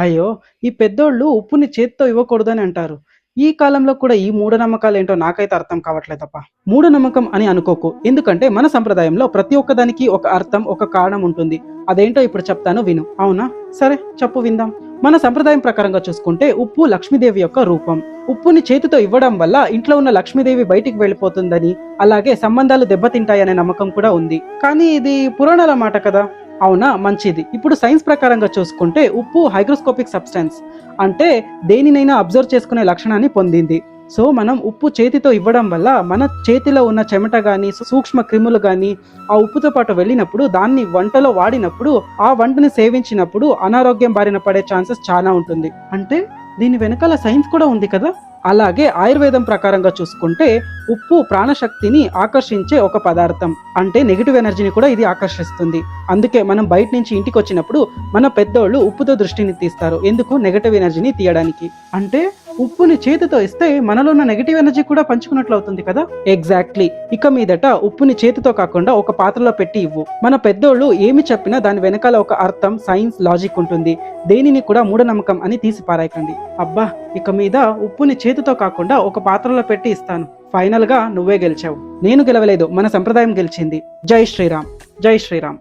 అయ్యో ఈ పెద్దోళ్ళు ఉప్పుని చేత్తో ఇవ్వకూడదని అంటారు. ఈ కాలంలో కూడా ఈ మూఢనమ్మకాలు ఏంటో నాకైతే అర్థం కావట్లేదప్ప. మూఢనమ్మకం అని అనుకోకు. ఎందుకంటే మన సంప్రదాయంలో ప్రతి ఒక్కదానికి ఒక అర్థం ఒక కారణం ఉంటుంది. అదేంటో ఇప్పుడు చెప్తాను విను. అవునా? సరే చెప్పు విందాం. మన సంప్రదాయం ప్రకారంగా చూసుకుంటే ఉప్పు లక్ష్మీదేవి యొక్క రూపం. ఉప్పుని చేతితో ఇవ్వడం వల్ల ఇంట్లో ఉన్న లక్ష్మీదేవి బయటికి వెళ్ళిపోతుందని అలాగే సంబంధాలు దెబ్బతింటాయనే నమ్మకం కూడా ఉంది. కానీ ఇది పురాణాల మాట కదా. అవునా? మంచిది. ఇప్పుడు సైన్స్ ప్రకారంగా చూసుకుంటే ఉప్పు హైగ్రోస్కోపిక్ సబ్స్టెన్స్ అంటే దేనినైనా అబ్జర్వ్ చేసుకునే లక్షణాన్ని పొందింది. సో మనం ఉప్పు చేతితో ఇవ్వడం వల్ల మన చేతిలో ఉన్న చెమట కానీ సూక్ష్మ క్రిములు కానీ ఆ ఉప్పుతో పాటు వెళ్ళినప్పుడు దాన్ని వంటలో వాడినప్పుడు ఆ వంటని సేవించినప్పుడు అనారోగ్యం బారిన పడే ఛాన్సెస్ చాలా ఉంటుంది. అంటే దీని వెనకాల సైన్స్ కూడా ఉంది కదా? అలాగే ఆయుర్వేదం ప్రకారంగా చూసుకుంటే ఉప్పు ప్రాణశక్తిని ఆకర్షించే ఒక పదార్థం. అంటే నెగిటివ్ ఎనర్జీని కూడా ఇది ఆకర్షిస్తుంది. అందుకే మనం బయట నుంచి ఇంటికి వచ్చినప్పుడు మన పెద్దోళ్ళు ఉప్పుతో దృష్టిని తీస్తారు. ఎందుకు? నెగటివ్ ఎనర్జీని తీయడానికి. అంటే ఉప్పుని చేతితో ఇస్తే మనలో ఉన్న నెగిటివ్ ఎనర్జీ కూడా పంచుకున్నట్లు అవుతుంది కదా? ఎగ్జాక్ట్లీ ఇక మీదట ఉప్పుని చేతితో కాకుండా ఒక పాత్రలో పెట్టి ఇవ్వు. మన పెద్దోళ్ళు ఏమి చెప్పినా దాని వెనకాల ఒక అర్థం సైన్స్ లాజిక్ ఉంటుంది. దేనిని కూడా మూఢనమ్మకం అని తీసి పారాయకండి. అబ్బా ఇక మీద ఉప్పుని చేతితో కాకుండా ఒక పాత్రలో పెట్టి ఇస్తాను. ఫైనల్గా నువ్వే గెలిచావు. నేను గెలవలేదు. మన సంప్రదాయం గెలిచింది. జై శ్రీరామ్. జై శ్రీరామ్.